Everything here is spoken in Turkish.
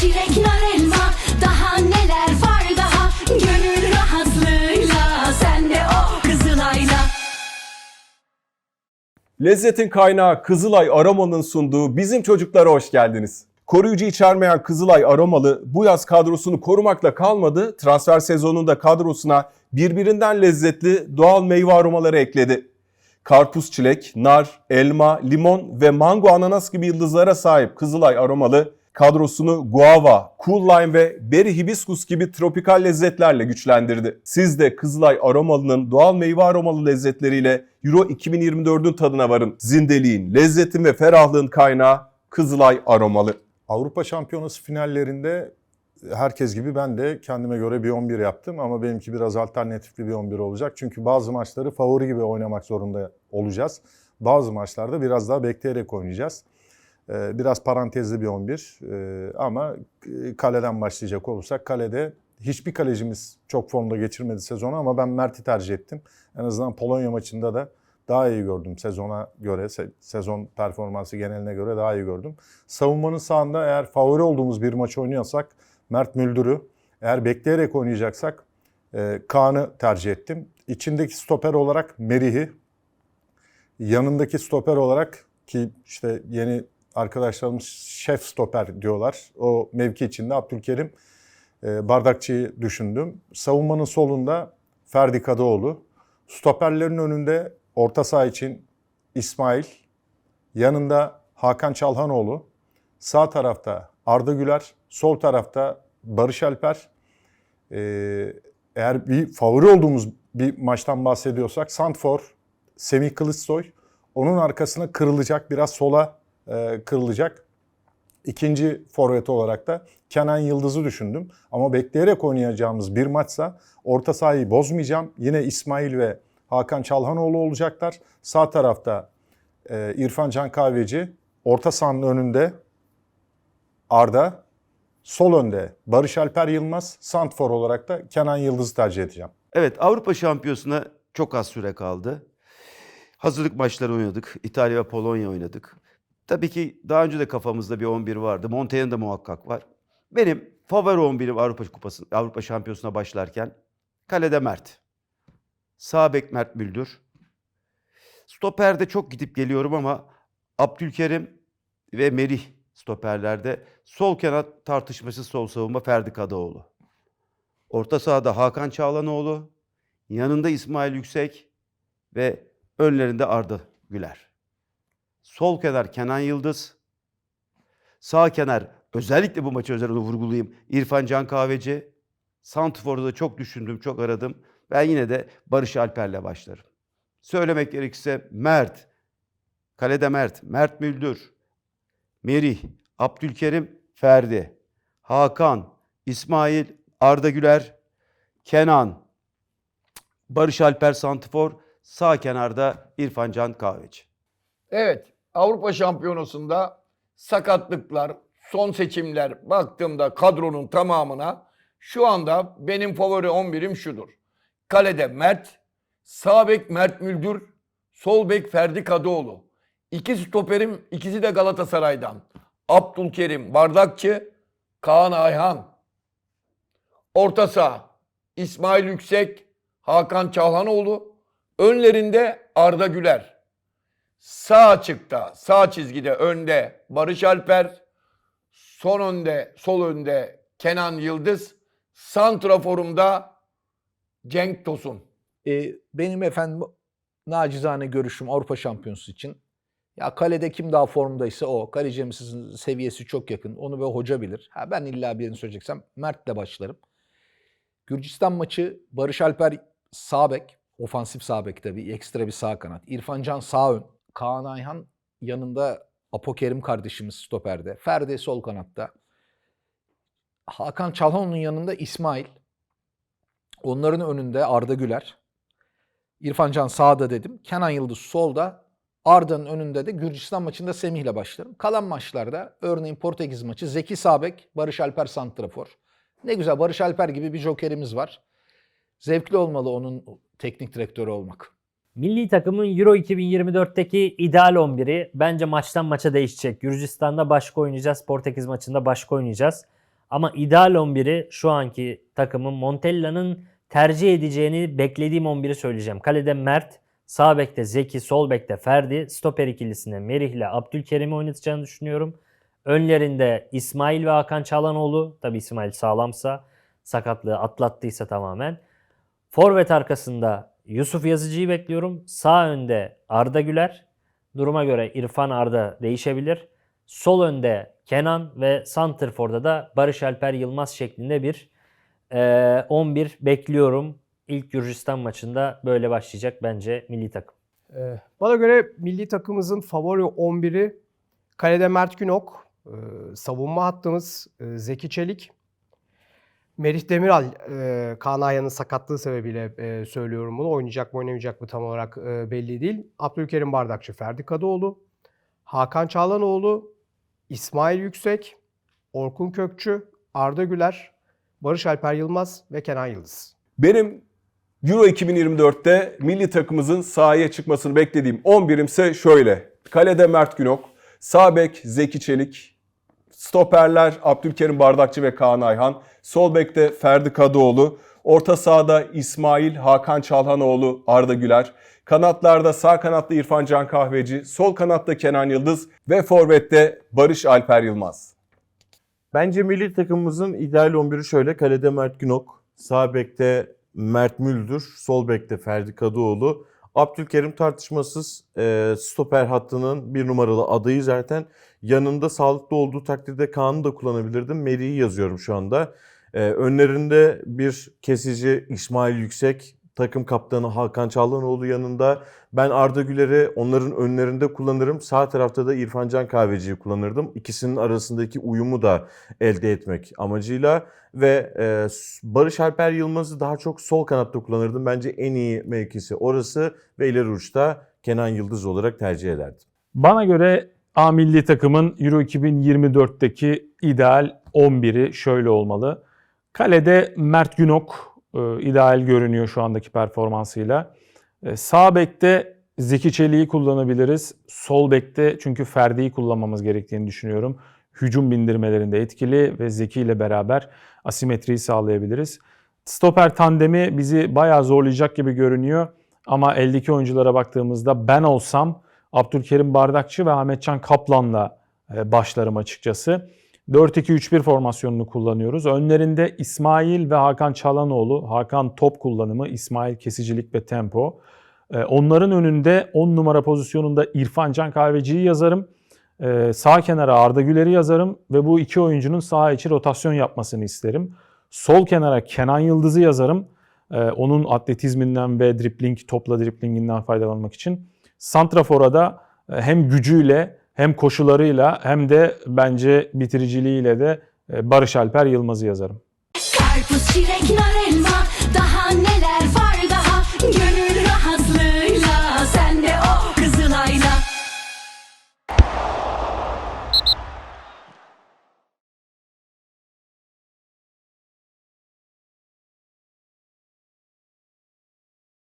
çilek, nar, elma Daha neler var daha Gönül rahatlığıyla Sen de o Kızılay'la Lezzetin kaynağı Kızılay Aromalı'nın sunduğu Bizim Çocuklara hoş geldiniz. Koruyucu içermeyen Kızılay Aromalı bu yaz kadrosunu korumakla kalmadı, transfer sezonunda kadrosuna birbirinden lezzetli doğal meyve aromaları ekledi. Karpuz çilek, nar, elma, limon ve mango ananas gibi yıldızlara sahip Kızılay Aromalı kadrosunu guava, cool lime ve berry hibiskus gibi tropikal lezzetlerle güçlendirdi. Siz de Kızılay Aromalı'nın doğal meyve aromalı lezzetleriyle Euro 2024'ün tadına varın. Zindeliğin, lezzetin ve ferahlığın kaynağı Kızılay Aromalı. Avrupa Şampiyonası finallerinde herkes gibi ben de kendime göre bir 11 yaptım ama benimki biraz alternatifli bir 11 olacak. Çünkü bazı maçları favori gibi oynamak zorunda olacağız. Bazı maçlarda biraz daha bekleyerek oynayacağız. Ee, Biraz parantezli bir 11 Ee, ama e, kaleden başlayacak olursak kalede hiçbir kalecimiz çok formda geçirmedi sezonu ama ben Mert'i tercih ettim. En azından Polonya maçında da daha iyi gördüm sezona göre, se- sezon performansı geneline göre daha iyi gördüm. Savunmanın sağında eğer favori olduğumuz bir maç oynuyorsak Mert Müldür'ü, eğer bekleyerek oynayacaksak e, Kaan'ı tercih ettim. İçindeki stoper olarak Merih'i, yanındaki stoper olarak ki işte yeni arkadaşlarımız şef stoper diyorlar. O mevki içinde Abdülkerim e, Bardakçı'yı düşündüm. Savunmanın solunda Ferdi Kadıoğlu. Stoperlerin önünde orta saha için İsmail. Yanında Hakan Çalhanoğlu. Sağ tarafta Arda Güler. Sol tarafta Barış Alper. Ee, eğer bir favori olduğumuz bir maçtan bahsediyorsak Santfor, Semih Kılıçsoy. Onun arkasına kırılacak, biraz sola e, kırılacak. İkinci forvet olarak da Kenan Yıldız'ı düşündüm. Ama bekleyerek oynayacağımız bir maçsa orta sahayı bozmayacağım. Yine İsmail ve Hakan Çalhanoğlu olacaklar. Sağ tarafta e, İrfan Can Kahveci. Orta sahanın önünde Arda. Sol önde Barış Alper Yılmaz. Santfor olarak da Kenan Yıldız'ı tercih edeceğim. Evet Avrupa Şampiyonası'na çok az süre kaldı. Hazırlık maçları oynadık. İtalya ve Polonya oynadık. Tabii ki daha önce de kafamızda bir 11 vardı. Montaigne de muhakkak var. Benim favori 11'im Avrupa Kupası, Avrupa Şampiyonası'na başlarken kalede Mert. Sağ bek Mert Müldür. Stoperde çok gidip geliyorum ama Abdülkerim ve Merih stoperlerde sol kanat tartışmasız sol savunma Ferdi Kadıoğlu. Orta sahada Hakan Çağlanoğlu, yanında İsmail Yüksek ve önlerinde Arda Güler. Sol kenar Kenan Yıldız, sağ kenar özellikle bu maçı özel onu vurgulayayım. İrfan Can Kahveci, Santrfor'da da çok düşündüm, çok aradım. Ben yine de Barış Alper'le başlarım. Söylemek gerekirse Mert, kalede Mert, Mert Müldür, Merih, Abdülkerim, Ferdi, Hakan, İsmail, Arda Güler, Kenan, Barış Alper Santifor, sağ kenarda İrfan Can Kahveci. Evet, Avrupa Şampiyonası'nda sakatlıklar, son seçimler baktığımda kadronun tamamına şu anda benim favori 11'im şudur. Kalede Mert, sağ bek Mert Müldür, sol bek Ferdi Kadıoğlu. İki stoperim ikisi de Galatasaray'dan. Abdülkerim Bardakçı, Kaan Ayhan. Orta saha İsmail Yüksek, Hakan Çalhanoğlu. Önlerinde Arda Güler. Sağ açıkta, sağ çizgide önde Barış Alper, son önde, sol önde Kenan Yıldız, santraforumda Cenk Tosun. E, benim efendim nacizane görüşüm Avrupa Şampiyonası için. Ya kalede kim daha formdaysa o. Kalecimizin seviyesi çok yakın. Onu ve hoca bilir. Ha, ben illa birini söyleyeceksem Mert'le başlarım. Gürcistan maçı Barış Alper sağ bek. Ofansif sağ bek tabii. Ekstra bir sağ kanat. İrfan Can sağ ön. Kaan Ayhan yanında Apokerim kardeşimiz stoperde. Ferdi sol kanatta. Hakan Çalhanoğlu'nun yanında İsmail. Onların önünde Arda Güler. İrfan Can sağda dedim. Kenan Yıldız solda. Arda'nın önünde de Gürcistan maçında Semih'le başlarım. Kalan maçlarda örneğin Portekiz maçı Zeki Sabek, Barış Alper Santrafor. Ne güzel Barış Alper gibi bir jokerimiz var. Zevkli olmalı onun teknik direktörü olmak. Milli takımın Euro 2024'teki ideal 11'i bence maçtan maça değişecek. Gürcistan'da başka oynayacağız, Portekiz maçında başka oynayacağız. Ama ideal 11'i şu anki takımın Montella'nın tercih edeceğini beklediğim 11'i söyleyeceğim. Kalede Mert, sağ bekte Zeki, sol bekte Ferdi, stoper ikilisine Merih ile Abdülkerim'i oynatacağını düşünüyorum. Önlerinde İsmail ve Hakan Çalhanoğlu. Tabi İsmail sağlamsa, sakatlığı atlattıysa tamamen. Forvet arkasında Yusuf Yazıcı'yı bekliyorum. Sağ önde Arda Güler. Duruma göre İrfan Arda değişebilir. Sol önde Kenan ve Santrfor'da da Barış Alper Yılmaz şeklinde bir eee, 11 bekliyorum. İlk Gürcistan maçında böyle başlayacak bence milli takım. Ee, Bana göre milli takımımızın favori 11'i kalede Mert Günok, e, savunma hattımız e, Zeki Çelik, Merih Demiral, e, Kaan Ayhan'ın sakatlığı sebebiyle e, söylüyorum bunu. Oynayacak mı oynamayacak mı tam olarak e, belli değil. Abdülkerim Bardakçı, Ferdi Kadıoğlu, Hakan Çağlanoğlu, İsmail Yüksek, Orkun Kökçü, Arda Güler, Barış Alper Yılmaz ve Kenan Yıldız. Benim Euro 2024'te milli takımımızın sahaya çıkmasını beklediğim 11'im ise şöyle. Kalede Mert Günok, sağ bek Zeki Çelik, stoperler Abdülkerim Bardakçı ve Kaan Ayhan, sol bekte Ferdi Kadıoğlu, orta sahada İsmail, Hakan Çalhanoğlu, Arda Güler, kanatlarda sağ kanatta İrfan Can Kahveci, sol kanatta Kenan Yıldız ve forvette Barış Alper Yılmaz. Bence milli takımımızın ideal 11'i şöyle. Kalede Mert Günok, sağ bekte Mert Müldür, sol bekte Ferdi Kadıoğlu. Abdülkerim tartışmasız e, stoper hattının bir numaralı adayı zaten. Yanında sağlıklı olduğu takdirde Kaan'ı da kullanabilirdim. Meri'yi yazıyorum şu anda. E, önlerinde bir kesici İsmail Yüksek, takım kaptanı Hakan Çağlanoğlu yanında. Ben Arda Güler'i onların önlerinde kullanırım. Sağ tarafta da İrfan Can Kahveci'yi kullanırdım. İkisinin arasındaki uyumu da elde etmek amacıyla. Ve e, Barış Alper Yılmaz'ı daha çok sol kanatta kullanırdım. Bence en iyi mevkisi orası ve ileri uçta Kenan Yıldız olarak tercih ederdim. Bana göre A milli takımın Euro 2024'teki ideal 11'i şöyle olmalı. Kalede Mert Günok e, ideal görünüyor şu andaki performansıyla. E, sağ bekte Zeki Çelik'i kullanabiliriz. Sol bekte çünkü Ferdi'yi kullanmamız gerektiğini düşünüyorum. Hücum bindirmelerinde etkili ve Zeki ile beraber asimetriyi sağlayabiliriz. Stoper tandemi bizi bayağı zorlayacak gibi görünüyor. Ama eldeki oyunculara baktığımızda ben olsam Abdülkerim Bardakçı ve Ahmetcan Kaplan'la e, başlarım açıkçası. 4-2-3-1 formasyonunu kullanıyoruz. Önlerinde İsmail ve Hakan Çalhanoğlu. Hakan top kullanımı, İsmail kesicilik ve tempo. E, Onların önünde 10 numara pozisyonunda İrfan Can Kahveci'yi yazarım. E, Sağ kenara Arda Güler'i yazarım ve bu iki oyuncunun sağ içi rotasyon yapmasını isterim. Sol kenara Kenan Yıldız'ı yazarım. E, Onun atletizminden ve dripling, topla driplinginden faydalanmak için. Santrafor'a da e, hem gücüyle hem koşularıyla hem de bence bitiriciliğiyle de e, Barış Alper Yılmaz'ı yazarım. Karpuz, çilek, nar, elma